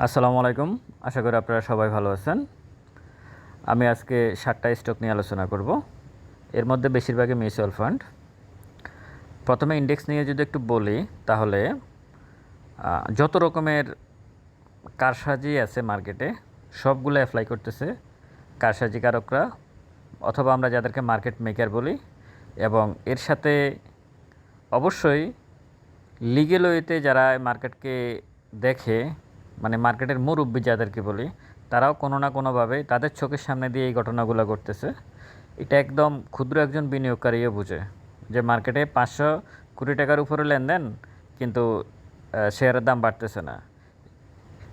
আসসালামু আলাইকুম। আশা করি আপনারা সবাই ভালো আছেন। আমি আজকে সাতটা স্টক নিয়ে আলোচনা করব। এর মধ্যে বেশিরভাগই মিউচুয়াল ফান্ড। প্রথমে ইন্ডেক্স নিয়ে যদি একটু বলি, তাহলে যত রকমের কারসাজি আছে মার্কেটে, সবগুলো অ্যাপ্লাই করতেছে কারসাজিকারকরা অথবা আমরা যাদেরকে মার্কেট মেকার বলি এবং এর সাথে অবশ্যই লিগেল ওয়েতে যারা মার্কেটকে দেখে মানে মার্কেটের মুরব্বী যাদেরকে বলি, তারাও কোনো না কোনোভাবে তাদের চোখের সামনে দিয়ে এই ঘটনাগুলো ঘটতেছে। এটা একদম ক্ষুদ্র একজন বিনিয়োগকারীও বুঝে যে মার্কেটে পাঁচশো কোটি টাকার উপরে লেনদেন, কিন্তু শেয়ারের দাম বাড়তেছে না।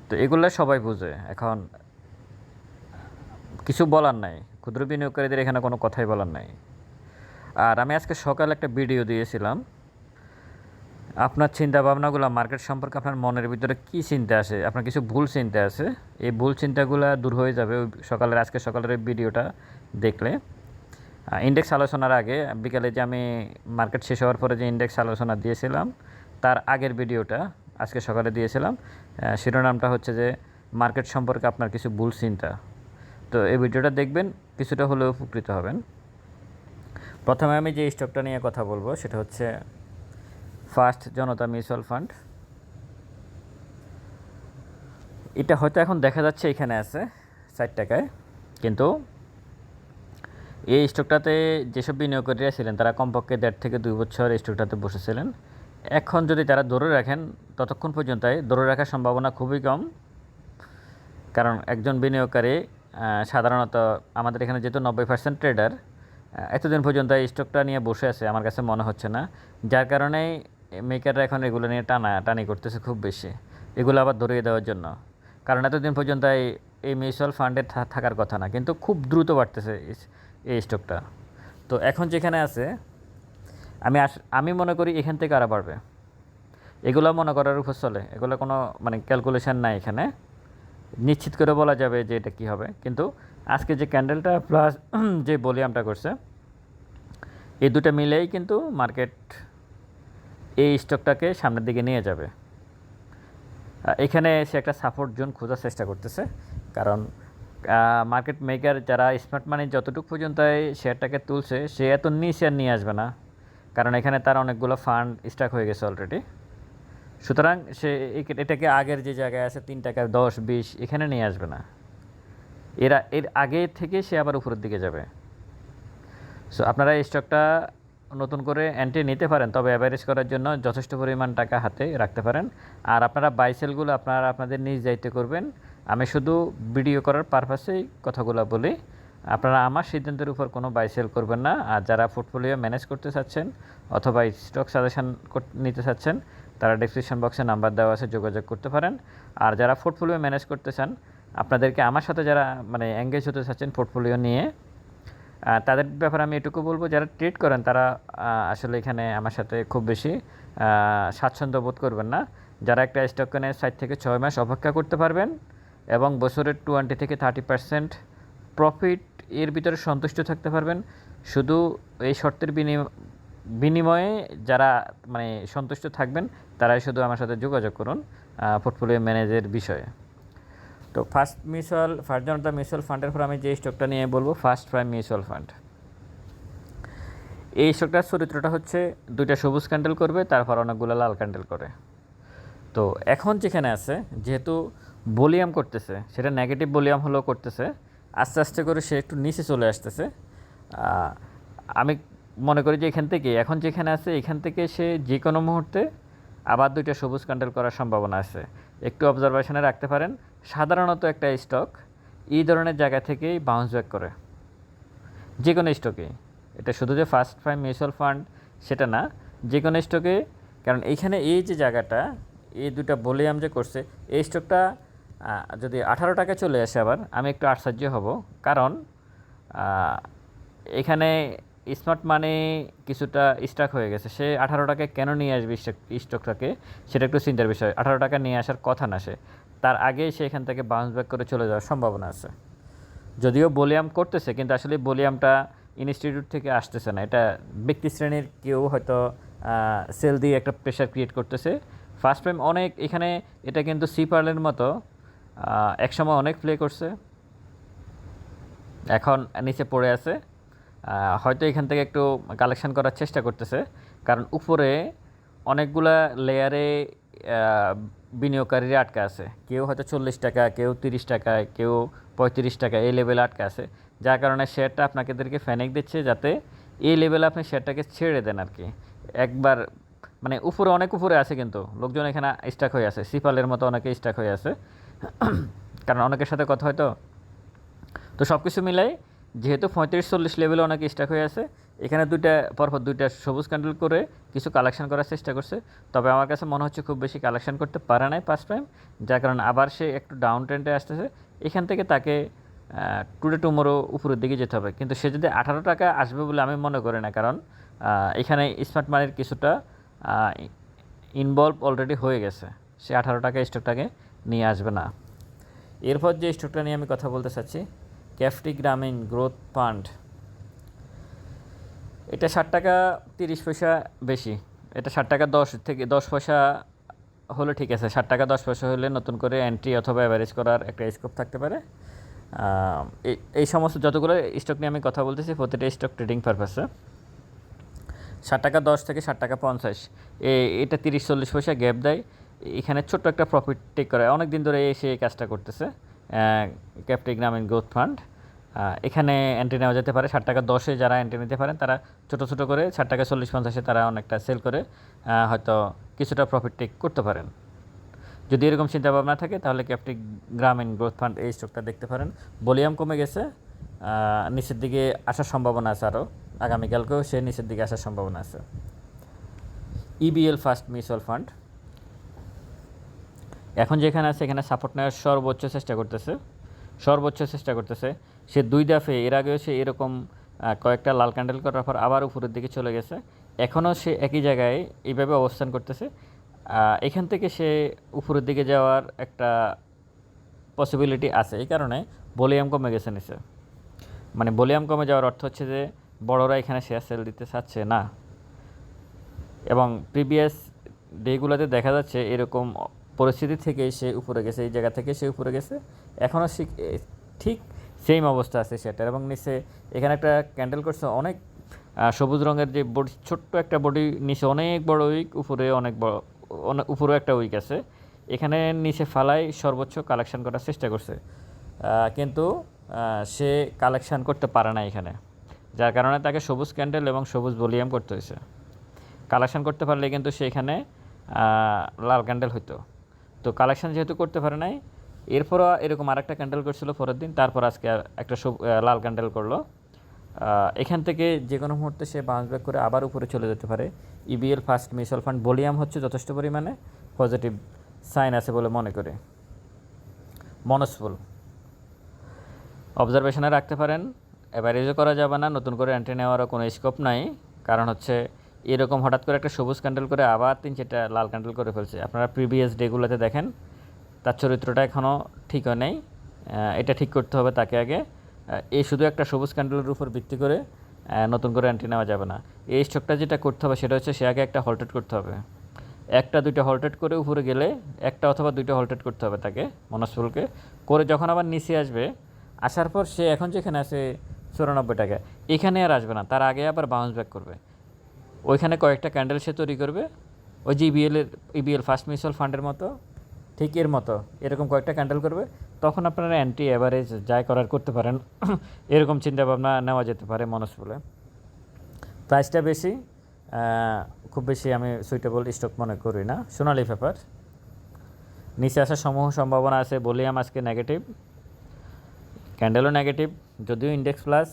তো এগুলো সবাই বুঝে। এখন কিছু বলার নাই। ক্ষুদ্র বিনিয়োগকারীদের এখানে কোনো কথাই বলার নাই। আর আমি আজকে সকালে একটা ভিডিও দিয়েছিলাম। আপনার চিন্তা ভাবনাগুলো মার্কেট সম্পর্কে আপনার মনের ভিতরে কী চিন্তা আসে আপনার কিছু ভুল চিন্তা আছে? এই ভুল চিন্তাগুলো দূর হয়ে যাবে ওই সকালের, আজকে সকালের ভিডিওটা দেখলে। ইন্ডেক্স আলোচনার আগে, বিকালে যে আমি মার্কেট শেষ হওয়ার পরে যে ইন্ডেক্স আলোচনা দিয়েছিলাম, তার আগের ভিডিওটা আজকে সকালে দিয়েছিলাম। শিরোনামটা হচ্ছে যে মার্কেট সম্পর্কে আপনার কিছু ভুল চিন্তা। তো এই ভিডিওটা দেখবেন, কিছুটা হলেও উপকৃত হবেন। প্রথমে আমি যে স্টকটা নিয়ে কথা বলব, সেটা হচ্ছে ফার্স্ট জনতা মিউচুয়াল ফান্ড। এটা হয়তো এখন দেখা যাচ্ছে, এখানে আছে, ষাট টাকায়। কিন্তু এই স্টকটাতে যেসব বিনিয়োগকারীরা ছিলেন, তারা কমপক্ষে দেড় থেকে দুই বছর এই স্টকটাতে বসেছিলেন। এখন যদি তারা ধরে রাখেন, ততক্ষণ পর্যন্ত ধরে রাখার সম্ভাবনা খুবই কম। কারণ একজন বিনিয়োগকারী সাধারণত আমাদের এখানে যেহেতু নব্বই পার্সেন্ট ট্রেডার এতদিন পর্যন্ত এই স্টকটা নিয়ে বসে আছে, আমার কাছে মনে হচ্ছে না। যার কারণে মেকাররা এখন এগুলো নিয়ে টানা, টানি করতেছে খুব বেশি। এগুলো আবার ধরিয়ে দেওয়ার জন্য। কারণ এতদিন পর্যন্ত এই এই মিউচুয়াল ফান্ডে থাকার কথা না, কিন্তু খুব দ্রুত বাড়তেছে এই- স্টকটা তো এখন যেখানে আছে, আমি আস আমি মনে করি এখান থেকে আরও বাড়বে। এগুলো মনে করার উপর চলে। এগুলো কোনো মানে ক্যালকুলেশন নাই এখানে। নিশ্চিত করে বলা যাবে যে এটা কী হবে। কিন্তু আজকে যে ক্যান্ডেলটা প্লাস যে ভলিউমটা করছে, এই দুটো মিলেই কিন্তু মার্কেট এই স্টকটাকে সামনের দিকে নিয়ে যাবে। এখানে সে একটা সাপোর্ট জোন খোঁজার চেষ্টা করতেছে। কারণ মার্কেট মেকার যারা স্মার্ট মানি যতটুকু পর্যন্ত শেয়ারটাকে তুলছে, সে এত নিচে আর নিয়ে আসবে না। কারণ এখানে তার অনেকগুলো ফান্ড স্টাক হয়ে গেছে অলরেডি সুতরাং সে এটাকে আগের যে জায়গায় আছে, তিন টাকা, দশ, বিশ, এখানে নিয়ে আসবে না। এরা এর আগে থেকে সে আবার উপরের দিকে যাবে। সো আপনারা এই স্টকটা নতুন করে এন্ট্রি নিতে পারেন, তবে অ্যাভারেজ করার জন্য যথেষ্ট পরিমাণ টাকা হাতে রাখতে পারেন। আর আপনারা বাইসেলগুলো আপনারা আপনাদের নিজ দায়িত্বে করবেন। আমি শুধু ভিডিও করার পারপাসেই কথাগুলো বলি। আপনারা আমার সিদ্ধান্তের উপর কোনো বাইসেল করবেন না। আর যারা পোর্টফোলিও ম্যানেজ করতে চাচ্ছেন অথবা স্টক সাজেশন নিতে চাচ্ছেন, তারা ডিসক্রিপশন বক্সে নাম্বার দেওয়া আছে, যোগাযোগ করতে পারেন। আর যারা পোর্টফোলিও ম্যানেজ করতে চান, আপনাদেরকে আমার সাথে যারা মানে এঙ্গেজ হতে চাচ্ছেন পোর্টফোলিও নিয়ে তাদের ব্যাপারে আমি এটুকু বলব, যারা ট্রেড করেন তারা আসলে এখানে আমার সাথে খুব বেশি স্বাচ্ছন্দ্য বোধ করবেন না। যারা একটা স্টক কেনে ষাট থেকে ছয় মাস অপেক্ষা করতে পারবেন এবং বছরের টোয়েন্টি থেকে থার্টি পার্সেন্ট প্রফিট এর ভিতরে সন্তুষ্ট থাকতে পারবেন। শুধু এই শর্তের বিনিময়ে যারা মানে সন্তুষ্ট থাকবেন, তারাই শুধু আমার সাথে যোগাযোগ করুন পোর্টফোলিও ম্যানেজের বিষয়ে। তো first mutual first Janata mutual ফান্ডের পর আমি যে স্টকটা নিয়ে বলব ফার্স্ট প্রাইম মিউচুয়াল ফান্ড এই স্টকটার চরিত্রটা হচ্ছে দুইটা সবুজ ক্যান্ডেল করবে, তারপর অনেকগুলো লাল ক্যান্ডেল করে। তো এখন যেখানে আছে, যেহেতু ভলিউম করতেছে, সেটা নেগেটিভ ভলিউম হলেও করতেছে, আস্তে আস্তে করে সে একটু নিচে চলে আসতেছে। আমি মনে করি যে এখান থেকে এখন যেখানে আছে, এখান থেকে সে যে কোনো মুহূর্তে আবার দুইটা সবুজ ক্যান্ডেল করার সম্ভাবনা আছে। একটু অবজারভেশনে রাখতে পারেন, সাধারণত একটা স্টক এই ধরনের জায়গা থেকেই বাউন্স ব্যাক করে। যে কোনো স্টকে এটা শুধু যে ফার্স্ট প্রাইম মিউচুয়াল ফান্ড সেটা না। যে কোনো স্টকে কারণ এইখানে এই যে জায়গাটা, এই দুটা ভলিউম যে করছে, এই স্টকটা যদি আঠারো টাকা চলে আসে আবার, আমি একটু আশ্চর্য হব। কারণ এখানে স্মার্ট মানে কিছুটা স্টাক হয়ে গেছে। সে আঠারো টাকায় কেন নিয়ে আসবে স্টক- স্টকটাকে? সেটা একটু চিন্তার বিষয়। আঠারো টাকা নিয়ে আসার কথা না সে। তার আগেই সে এখান থেকে বাউন্স ব্যাক করে চলে যাওয়ার সম্ভাবনা আছে। যদিও বলিয়াম করতেছে, কিন্তু আসলে বলিয়ামটা ইনস্টিটিউট থেকে আসতেছে না। এটা ব্যক্তি শ্রেণির কেউ হয়তো সেল দিয়ে একটা প্রেশার ক্রিয়েট করতেছে। ফার্স্ট টাইম অনেক, এখানে এটা কিন্তু সি পার্লের মতো একসময় অনেক প্লে করছে। এখন নিচে পড়ে আছে। হয়তো এখান থেকে একটু কালেকশন করার চেষ্টা করতেছে। কারণ উপরে অনেকগুলা লেয়ারে বিনিয়োগকারীরা আটকা আছে। কেউ হয়তো চল্লিশ টাকা, কেউ তিরিশ টাকা, কেউ পঁয়ত্রিশ টাকা এই লেভেলে আটকা আছে। যার কারণে শেয়ারটা আপনাদেরকে ফ্যানিক দিচ্ছে যাতে এই লেভেলে আপনি শেয়ারটাকে ছেড়ে দেন আর কি একবার মানে উপরে, অনেক উপরে আছে কিন্তু। লোকজন এখানে স্টাক হয়ে আছে। সিপালের মতো অনেকে স্টাক হয়ে আছে। কারণ অনেকের সাথে কথা হয়তো তো। সব কিছু মিলাই যেহেতু পঁয়ত্রিশ, চল্লিশ লেভেলে অনেক স্টাক হয়ে আছে, এখানে দুইটা, পরপর দুইটা সবুজ ক্যান্ডেল করে কিছু কালেকশন করার চেষ্টা করছে। তবে আমার কাছে মনে হচ্ছে খুব বেশি কালেকশন করতে পারে নাই ফার্স্ট টাইম যার কারণে আবার সে একটু ডাউন ট্রেন্ডে আসতেছে। এখান থেকে তাকে টুডে টুমোরো উপরের দিকে যেতে হবে। কিন্তু সে যদি আঠারো টাকা আসবে বলে আমি মনে করি না, কারণ এখানে স্মার্ট মানির কিছুটা ইনভলভ অলরেডি হয়ে গেছে। সে আঠারো টাকা স্টকটাকে নিয়ে আসবে না। এরপর যে স্টকটা নিয়ে আমি কথা বলতে চাচ্ছি ক্যাফটি গ্রামীণ গ্রোথ ফান্ড। এটা ষাট টাকা, তিরিশ পয়সা বেশি। এটা ষাট টাকা দশ থেকে, দশ পয়সা হলে ঠিক আছে। ষাট টাকা, দশ পয়সা হলে নতুন করে এন্ট্রি অথবা অ্যাভারেজ করার একটা স্কোপ থাকতে পারে। এই- সমস্ত যতগুলো স্টক নিয়ে আমি কথা বলতেছি, প্রতিটা স্টক ট্রেডিং পারপাসে ষাট টাকা দশ থেকে ষাট টাকা পঞ্চাশ। এটা তিরিশ, চল্লিশ পয়সা গ্যাপ দেয়। এখানে ছোট্ট একটা প্রফিট টেক করে। অনেক দিন ধরে এসে এই কাজটা করতেছে ক্যাপটি গ্রামীণ গ্রোথ ফান্ড। এখানে এন্ট্রি নেওয়া যেতে পারে। ষাট টাকা দশে যারা এন্ট্রি নিতে পারেন, তারা ছোটো ছোটো করে ষাট টাকা চল্লিশ পঞ্চাশে তারা অনেকটা সেল করে হয়তো কিছুটা প্রফিট টেক করতে পারেন। যদি এরকম চিন্তা ভাবনা থাকে, তাহলে ক্যাপটি গ্রামীণ গ্রোথ ফান্ড এই স্টকটা দেখতে পারেন। ভলিউম কমে গেছে নিচের দিকে আসার সম্ভাবনা আছে আরও। আগামীকালকেও সে নিচের দিকে আসার সম্ভাবনা আছে। ইবিএল ফার্স্ট মিউচুয়াল ফান্ড এখন যেখানে আছে, এখানে সাপোর্ট নেওয়ার সর্বোচ্চ চেষ্টা করতেছে। সর্বোচ্চ চেষ্টা করতেছে। সে দুই দাফে, এর আগেও সে এরকম কয়েকটা লাল ক্যান্ডেল করার পর আবার উপরের দিকে চলে গেছে। এখনও সে একই জায়গায় এইভাবে অবস্থান করতেছে। এখান থেকে সে উপরের দিকে যাওয়ার একটা পসিবিলিটি আছে। এই কারণে ভলিউম কমে গেছে নিচে। মানে ভলিউম কমে যাওয়ার অর্থ হচ্ছে যে বড়রা এখানে শেয়ার সেল দিতে চাচ্ছে না। এবং প্রিভিয়াস ডেগুলোতে দেখা যাচ্ছে এরকম পরিস্থিতি থেকে সে উপরে গেছে, এই জায়গা থেকে সে উপরে গেছে। এখনও ঠিক সেম অবস্থা আছে সেটার। এবং নিচে এখানে একটা ক্যান্ডেল করছে অনেক সবুজ রঙের যে বডি ছোট্ট একটা বডি নিচে অনেক বড় উইক উপরে অনেক বড় অনেক উপরেও একটা উইক আছে। এখানে নিচে ফালাই সর্বোচ্চ কালেকশন করার চেষ্টা করছে। কিন্তু সে কালেকশন করতে পারে না এখানে যার কারণে তাকে সবুজ ক্যান্ডেল এবং সবুজ ভলিউম করতে হয়েছে। কালেকশন করতে পারলে কিন্তু সেখানে আহ, লাল ক্যান্ডেল হইতো। তো কালেকশন যেহেতু করতে পারে নাই এরপরও এরকম আরেকটা ক্যান্ডেল করছিল পরের দিন তারপর আজকে একটা লাল ক্যান্ডেল করল। এখান থেকে যে কোনো মুহূর্তে সে বাউন্স ব্যাক করে আবার উপরে চলে যেতে পারে। EBL first mutual fund volume হচ্ছে যথেষ্ট পরিমাণে পজিটিভ সাইন আছে বলে মনে করে। মনসফুল। অবজারভেশনে রাখতে পারেন অ্যাভারেজও করা যাবে না, নতুন করে এন্ট্রি নেওয়ারও কোনো স্কোপ নাই। কারণ হচ্ছে এরকম হঠাৎ করে একটা সবুজ ক্যান্ডেল করে আবার তিন চারটা লাল ক্যান্ডেল করে ফেলছে। আপনারা প্রিভিয়াস ডেগুলোতে দেখেন তার চরিত্রটা এখনও ঠিক হয় নাই। এটা ঠিক করতে হবে তাকে আগে। এই শুধু একটা সবুজ ক্যান্ডেলের উপর ভিত্তি করে নতুন করে এন্ট্রি নেওয়া যাবে না। এই স্টকটা যেটা করতে হবে সেটা হচ্ছে সে আগে একটা হল্টেড করতে হবে। একটা, দুইটা হল্টেড করে উপরে গেলে একটা অথবা দুইটা হল্টেড করতে হবে তাকে মনসফুলকে করে যখন আবার নিচে আসবে, আসার পর সে এখন যেখানে আছে, চুরানব্বই টাকা। এখানে আর আসবে না, তার আগে আবার বাউন্স ব্যাক করবে। ওইখানে কয়েকটা ক্যান্ডেল সে তৈরি করবে। ওই যে ইবিএলের ইবিএল ফার্স্ট মিউচুয়াল ফান্ডের মতো। ঠিক এর মতো, এরকম কয়েকটা ক্যান্ডেল করবে, তখন আপনারা অ্যান্টি অ্যাভারেজ যাই করার করতে পারেন। এরকম চিন্তাভাবনা নেওয়া যেতে পারে মনসফুলে প্রাইসটা বেশি খুব বেশি আমি সুইটেবল স্টক মনে করি না। সোনালি পেপার নিচে আসার সমূহ সম্ভাবনা আছে বলিয়াম আজকে নেগেটিভ ক্যান্ডেলও নেগেটিভ যদিও ইন্ডেক্স প্লাস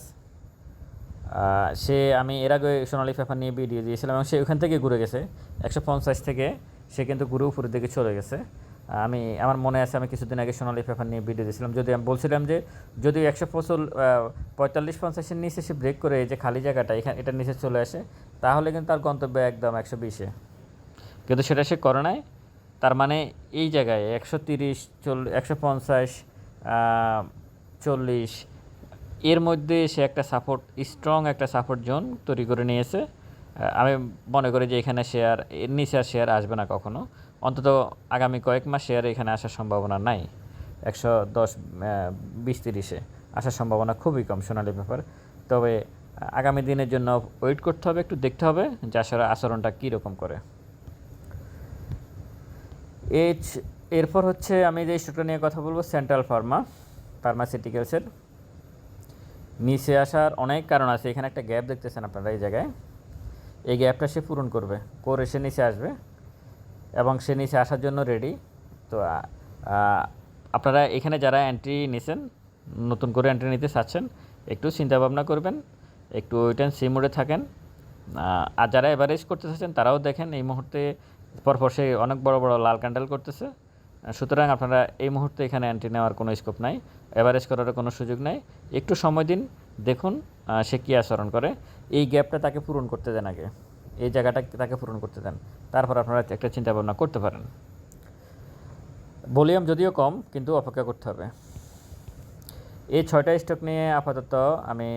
সে আমি এর আগে সোনালি পেপার নিয়ে ভিডিও দিয়েছিলাম এবং সে ওখান থেকে ঘুরে গেছে। একশো পঞ্চাশ থেকে, সে কিন্তু ঘুরে উপরের দিকে চলে গেছে। আমি, আমার মনে আছে, আমি কিছুদিন আগে সোনালি পেপার নিয়ে ভিডিও দিয়েছিলাম। যদি আমি বলছিলাম যে, যদি একশো পঁচল পঁয়তাল্লিশ পঞ্চাশের নিচে সে ব্রেক করে এই যে খালি জায়গাটা, এখানে এটার নিচে চলে আসে, তাহলে কিন্তু তার গন্তব্য একদম একশো বিশে কিন্তু সেটা সে করে নাই। তার মানে এই জায়গায় একশো তিরিশ, চল, একশো পঞ্চাশ চল্লিশ, এর মধ্যে সে একটা সাপোর্ট স্ট্রং একটা সাপোর্ট জোন তৈরি করে নিয়েছে। আমি মনে করি যে এখানে শেয়ার এর নিচে আর শেয়ার আসবে না কখনো। অন্তত আগামী কয়েক মাস শেয়ার এখানে আসার সম্ভাবনা নাই। একশো দশ বিশ তিরিশে আসার সম্ভাবনা খুবই কম সোনালি পেপার। তবে আগামী দিনের জন্য ওয়েট করতে হবে, একটু দেখতে হবে যে আসলে আচরণটা কীরকম করে। এজ, এরপর হচ্ছে আমি যে স্টকটা নিয়ে কথা বলব সেন্ট্রাল ফার্মা ফার্মাসিউটিক্যালসের নিচে আসার অনেক কারণ আছে, এখানে একটা গ্যাপ দেখতেছেন আপনারা এই জায়গায়। এই গ্যাপটা সে পূরণ করবে, করে সে নিচে আসবে। এবং সে নিচে আসার জন্য রেডি তো আপনারা এখানে যারা এন্ট্রি নিছেন, নতুন করে এন্ট্রি নিতে চাচ্ছেন, একটু চিন্তা ভাবনা করবেন, একটু অ্যান্ড সি মোডে থাকেন। আর যারা এভারেজ করতে চাচ্ছেন, তারাও দেখেন এই মুহূর্তে পরপর সে অনেক বড় বড় লাল ক্যান্ডেল করতেছে। সুতরাং আপনারা এই মুহূর্তে এখানে এন্ট্রি নেওয়ার কোনো স্কোপ নাই এভারেজ করার কোনো সুযোগ নাই। একটু সময় দিন, দেখুন সে কী আচরণ করে। এই গ্যাপটা তাকে পূরণ করতে দেন আগে। এই জায়গাটা তাকে পূরণ করতে দেন। তারপর আপনারা একটা চিন্তা ভাবনা করতে পারেন। ভলিউম যদিও কম, কিন্তু অপেক্ষা করতে হবে। এই ছয়টা স্টক নিয়ে আপাতত আমি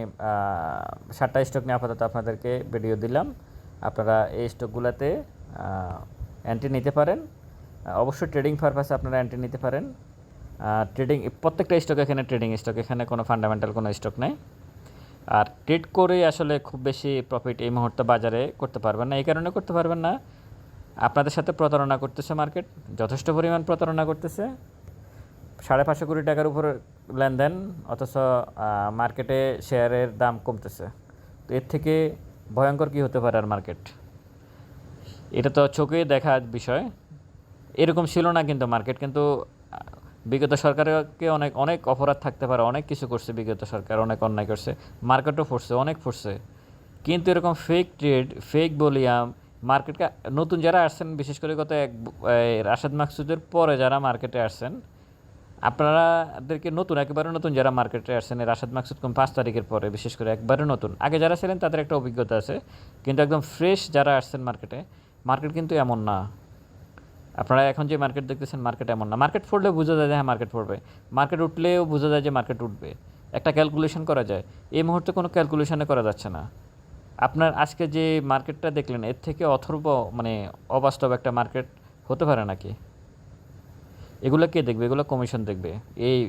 সাতটা স্টক নিয়ে আপাতত আপনাদেরকে ভিডিও দিলাম। আপনারা এই স্টকগুলোতে এন্ট্রি নিতে পারেন। অবশ্যই ট্রেডিং পারপাসে আপনারা এন্ট্রি নিতে পারেন। ট্রেডিং প্রত্যেকটা স্টক এখানে ট্রেডিং স্টক এখানে কোনো ফান্ডামেন্টাল কোনো স্টক নেই। আর ট্রেড করে আসলে খুব বেশি প্রফিট এই মুহূর্তে বাজারে করতে পারবেন না। এই কারণে করতে পারবেন না। আপনাদের সাথে প্রতারণা করতেছে মার্কেট যথেষ্ট পরিমাণ প্রতারণা করতেছে। সাড়ে পাঁচশো কোটি টাকার উপর লেনদেন, অথচ মার্কেটে শেয়ারের দাম কমতেছে। তো এর থেকে ভয়ঙ্কর কী হতে পারে আর মার্কেট এটা তো চোখে দেখা বিষয়। এরকম ছিল না কিন্তু মার্কেট কিন্তু বিগত সরকারকে অনেক অনেক অপরাধ থাকতে পারে, অনেক কিছু করছে বিগত সরকার, অনেক অন্যায় করছে, মার্কেটও ফুটছে, অনেক ফুটছে। কিন্তু এরকম ফেক ট্রেড ফেক বলিয়াম, মার্কেটকে নতুন যারা আসছেন, বিশেষ করে গত এক রাশেদ মাকসুদের পরে যারা মার্কেটে আসছেন, আপনারাদেরকে নতুন, একেবারে নতুন যারা মার্কেটে আসছেন রাশেদ মাকসুদ কোন পাঁচ তারিখের পরে, বিশেষ করে একবারে নতুন। আগে যারা ছিলেন তাদের একটা অভিজ্ঞতা আছে, কিন্তু একদম ফ্রেশ যারা আসছেন মার্কেটে, মার্কেট কিন্তু এমন না। আপনারা এখন যে মার্কেট দেখতেছেন মার্কেট এমন না। মার্কেট পড়লে বোঝা যায় যে হ্যাঁ মার্কেট পড়বে। মার্কেট উঠলেও বোঝা যায় যে মার্কেট উঠবে। একটা ক্যালকুলেশন করা যায়। এই মুহূর্তে কোনো ক্যালকুলেশনে করা যাচ্ছে না। আপনার আজকে যে মার্কেটটা দেখলেন, এর থেকে অথর্ব মানে অবাস্তব একটা মার্কেট হতে পারে নাকি? এগুলো কে দেখবে? এগুলো কমিশন দেখবে। এই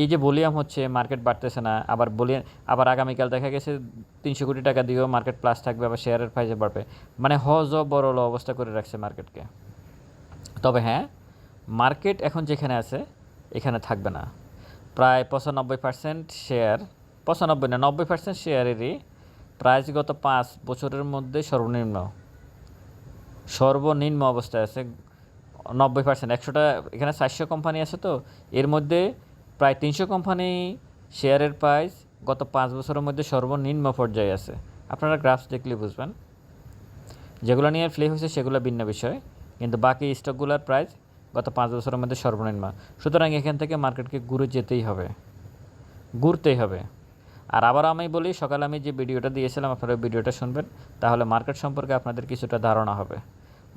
এই যে বলিয়াম হচ্ছে মার্কেট বাড়তেছে না। আবার বলিয়াম আবার আগামীকাল দেখা গেছে, তিনশো কোটি টাকা দিয়েও মার্কেট প্লাস থাকবে, আবার শেয়ারের প্রাইসে বাড়বে। মানে হজ বড় অবস্থা করে রাখছে মার্কেটকে তবে হ্যাঁ মার্কেট এখন যেখানে আছে, এখানে থাকবে না। প্রায় পঁচানব্বই পার্সেন্ট শেয়ার পঁচানব্বই না, নব্বই পার্সেন্ট শেয়ারেরই প্রাইস গত পাঁচ বছরের মধ্যে সর্বনিম্ন। সর্বনিম্ন অবস্থায় আছে, নব্বই পার্সেন্ট একশোটা, এখানে চারশো কোম্পানি আছে তো, এর মধ্যে প্রায় তিনশো কোম্পানি শেয়ারের প্রাইস গত পাঁচ বছরের মধ্যে সর্বনিম্ন পর্যায়ে আছে। আপনারা গ্রাফস দেখলে বুঝবেন। যেগুলো নিয়ে ফ্লে হয়েছে, সেগুলো ভিন্ন বিষয়। কিন্তু বাকি স্টকগুলোর প্রাইস গত পাঁচ বছরের মধ্যে সর্বনিম্ন। সুতরাং এখান থেকে মার্কেটকে ঘুরে যেতেই হবে। ঘুরতেই হবে। আর আবার আমি বলি, সকালে আমি যে ভিডিওটা দিয়েছিলাম, আপনারা ভিডিওটা শুনবেন। তাহলে মার্কেট সম্পর্কে আপনাদের কিছুটা ধারণা হবে।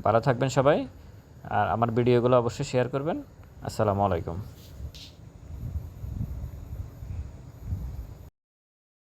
ভালো থাকবেন সবাই। আর আমার ভিডিওগুলো অবশ্যই শেয়ার করবেন। আসসালামু আলাইকুম।